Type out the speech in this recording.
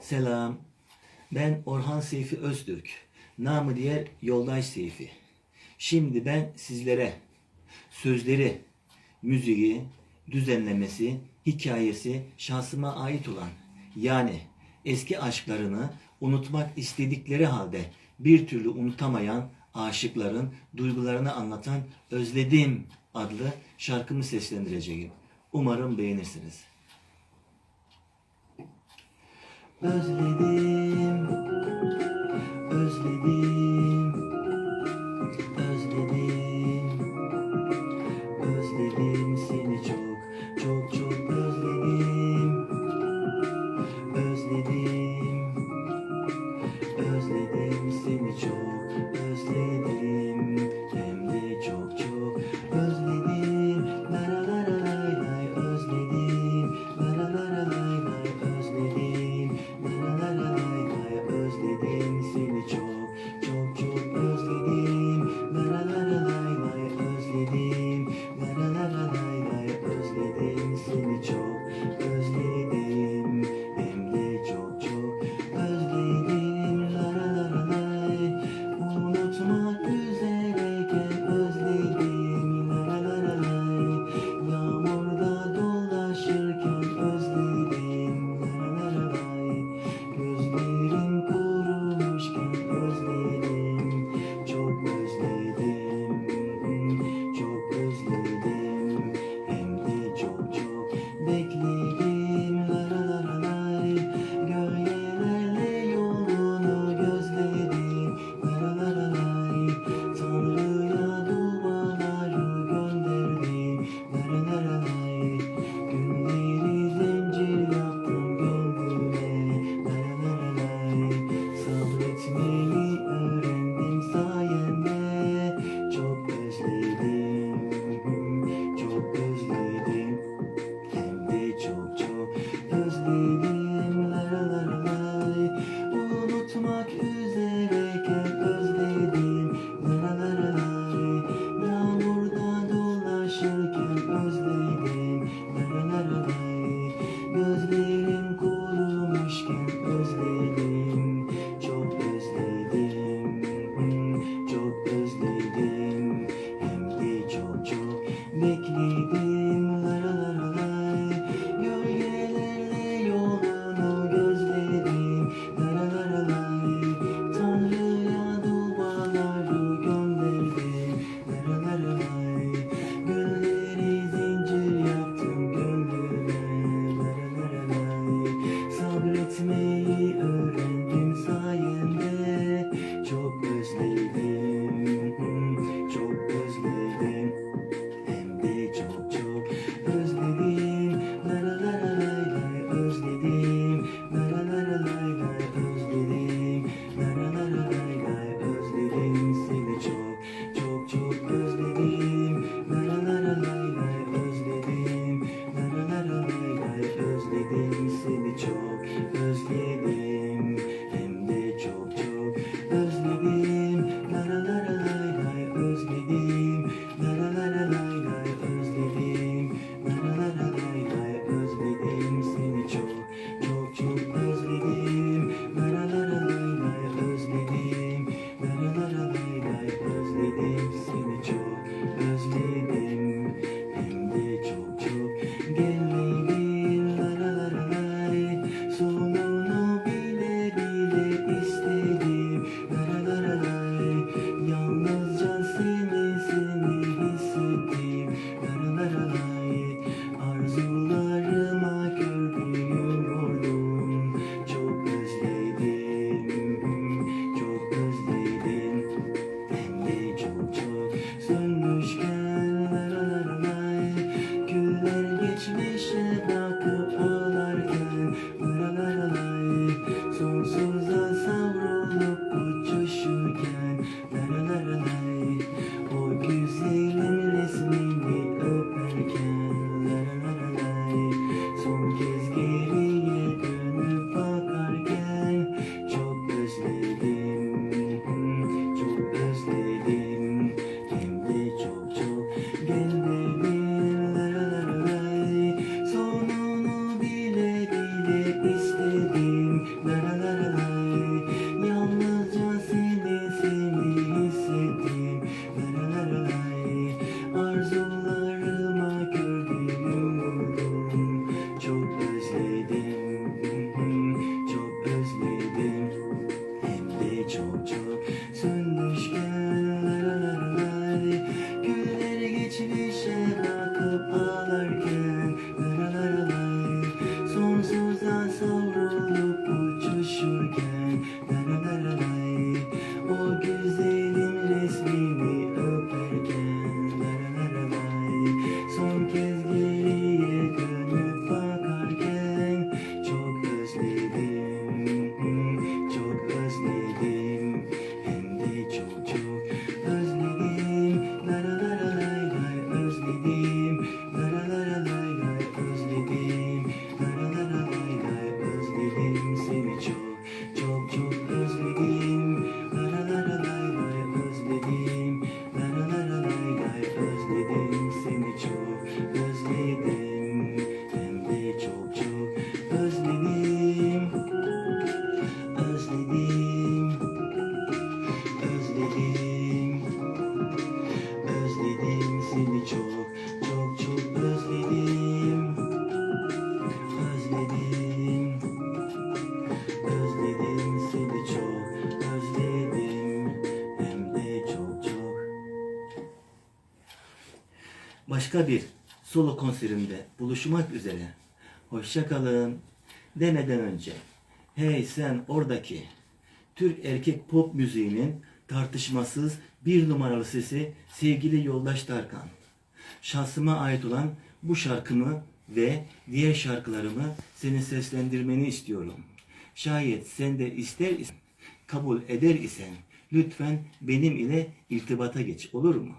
Selam. Ben Orhan Seyfi Öztürk. Namı diğer Yoldaş Seyfi. Şimdi ben sizlere sözleri, müziği, düzenlemesi, hikayesi şahsıma ait olan yani eski aşklarını unutmak istedikleri halde bir türlü unutamayan aşıkların duygularını anlatan Özledim adlı şarkımı seslendireceğim. Umarım beğenirsiniz. özledim. 其实那个怕。başka bir solo konserinde buluşmak üzere. Hoşçakalın. Demeden önce hey sen oradaki Türk erkek pop müziğinin tartışmasız bir numaralı sesi sevgili yoldaş Tarkan. Şahsıma ait olan bu şarkımı ve diğer şarkılarımı senin seslendirmeni istiyorum. Şayet sen de ister kabul eder isen lütfen benim ile irtibata geç olur mu?